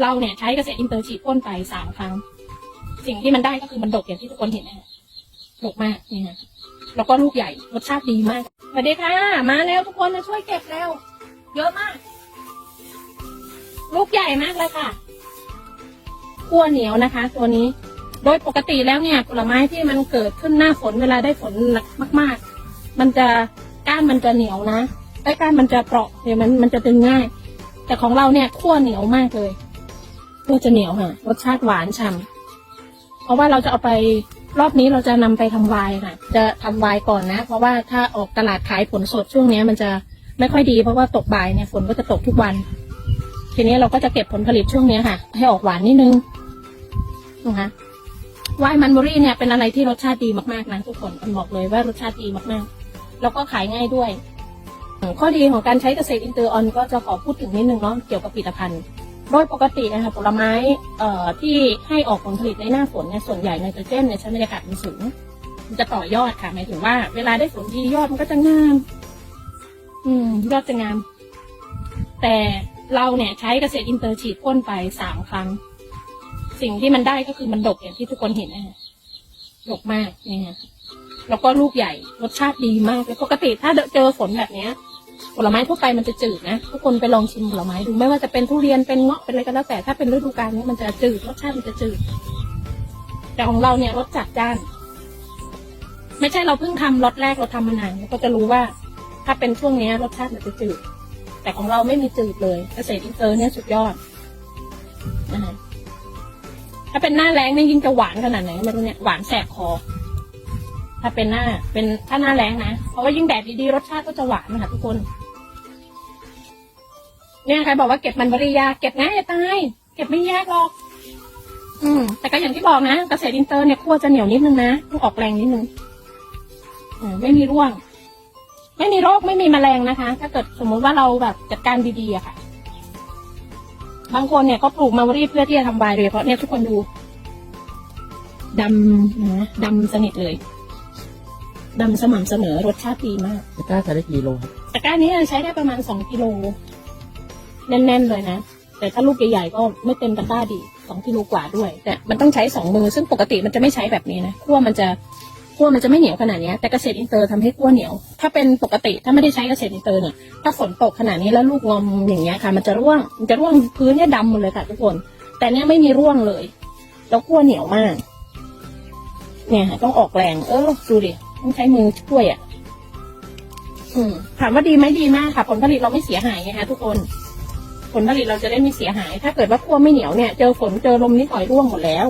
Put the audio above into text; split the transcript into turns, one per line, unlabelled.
เราเนี่ยใช้เกษตรอินเตอร์ฉีดพ่นไปสามครั้ง สิ่งที่มันได้ก็คือมันดกอย่างที่ทุกคนเห็นนะดกมากนี่นะแล้วก็ลูกใหญ่รสชาติดีมากสวัสดีค่ะ มาแล้วทุกคนมาช่วยเก็บแล้ว เยอะมาก ลูกใหญ่มากเลยค่ะขั้วเหนียวนะคะ ตัวนี้ โดยปกติแล้วเนี่ยผลไม้ที่มันเกิดขึ้นหน้าฝนเวลาได้ฝนมาก ๆ มันจะก้านมันจะเหนียวนะไอ้ก้านมันจะเปราะเดี๋ยวมันมันจะดึงง่าย แต่ของเราเนี่ยขั้วเหนียวมากเลย ขั้วจะเหนียวค่ะ รสชาติหวานฉ่ำเพราะว่าเราจะเอาไปรอบนี้เราจะนำไปทำไวน์ค่ะ จะทำไวน์ก่อนนะ เพราะว่าถ้าออกตลาดขายผลสดช่วงนี้มันจะไม่ค่อยดีเพราะว่าตกบ่ายเนี่ยฝนก็จะตกทุกวัน ทีนี้เราก็จะเก็บผลผลิตช่วงนี้ค่ะ ให้ออกหวานนิดนึงนะคะไวน์มันเบอรี่เนี่ยเป็นอะไรที่รสชาติดีมากๆนะทุกคนอันบอกเลยว่ารสชาติดีมากๆ แล้วก็ขายง่ายด้วย ข้อดีของการใช้เกษตรอินเตอร์ออนก็จะขอพูดถึงนิดนึงเนาะเกี่ยวกับผลิตภัณฑ์ โดยปกตินะคะผลไม้เอ่อที่ให้ออกผลผลิตในหน้าฝนเนี่ยส่วนใหญ่ไนโตรเจนในชั้นบรรยากาศมันสูงมันจะต่อยอดค่ะหมายถึงว่า เวลาได้ผลดียอดมันก็จะงาม อืมยอดจะงาม แต่เราเนี่ยใช้เกษตรอินเตอร์ฉีดพ่นไปสามครั้ง สิ่งที่มันได้ก็คือมันดกอย่างที่ทุกคนเห็นนะฮะดกมากเนี่ฮะแล้วก็ลูกใหญ่รสชาติดีมากเลยปกติถ้าเจอฝนแบบเนี้ย ผลไม้ทั่วไปมันจะจืดนะ ทุกคนไปลองชิมผลไม้ดูไม่ว่าจะเป็นทุเรียนเป็นเงาะเป็นอะไรก็แล้วแต่ถ้าเป็นฤดูกาลเนี้ยมันจะจืดรสชาติมันจะจืด แต่ของเราเนี่ยรสจัดจ้าน ไม่ใช่เราเพิ่งทำรสแรกเราทำมานานเราก็จะรู้ว่า ถ้าเป็นช่วงเนี้ยรสชาติมันจะจืด แต่ของเราไม่มีจืดเลยเกษตรอินเตอร์เนี่ยสุดยอดนะคะถ้าเป็นหน้าแรงเนี่ยยิ่งจะหวานขนาดไหนไม่รู้เนี่ยหวานแสบคอ ถ้าเป็นหน้า เป็นถ้าหน้าแรงนะ เพราะว่ายิ่งแดดดีๆรสชาติก็จะหวานนะคะทุกคน เนี่ยใครบอกว่าเก็บมันบริยาเก็บง่ายตายเก็บไม่ยากหรอก อืม แต่ก็อย่างที่บอกนะเกษตรอินเตอร์เนี่ยขั้วจะเหนียวนิดนึงนะต้องออกแรงนิดนึงอืมไม่มีร่วง ไม่มีโรคไม่มีแมลงนะคะ ถ้าเกิดสมมุติว่าเราแบบจัดการดีๆอะค่ะ บางคนเนี่ยก็ปลูกมารีเพื่อที่จะทำไวน์โดยเฉพาะเนี่ยทุกคนดูดำนะดำสนิทเลย ดำสม่ำเสมอรสชาติดีมาก
ตะกร้าจะได้กี่โลครับ
ตะกร้านี้ใช้ได้ประมาณสองกิโลแน่นๆเลยนะ แต่ถ้าลูกใหญ่ๆก็ไม่เต็มตะกร้าดีสองกิโลกว่าด้วย แต่มันต้องใช้สองมือซึ่งปกติมันจะไม่ใช้แบบนี้นะขั้วมันจะขั้วมันจะไม่เหนียวขนาดนี้แต่เกษตรอินเตอร์ทำให้ขั้วเหนียว ถ้าเป็นปกติถ้าไม่ได้ใช้เกษตรอินเตอร์เนี่ยถ้าฝนตกขนาดนี้แล้วลูกงอมอย่างเงี้ยค่ะ มันจะร่วงมันจะร่วงพื้นเนี่ยดำหมดเลยค่ะทุกคน แต่เนี้ยไม่มีร่วงเลย แล้วขั้วเหนียวมาก เนี่ยค่ะต้องออกแรงเออดูดิ ต้องใช้มือช่วยอะอืมถามว่าดีไหมดีมากค่ะ ผลผลิตเราไม่เสียหายไงคะทุกคน ผลผลิตเราจะได้ไม่เสียหาย ถ้าเกิดว่าขั้วไม่เหนียวเนี่ย เจอฝนเจอลมนี่ถอยร่วงหมดแล้ว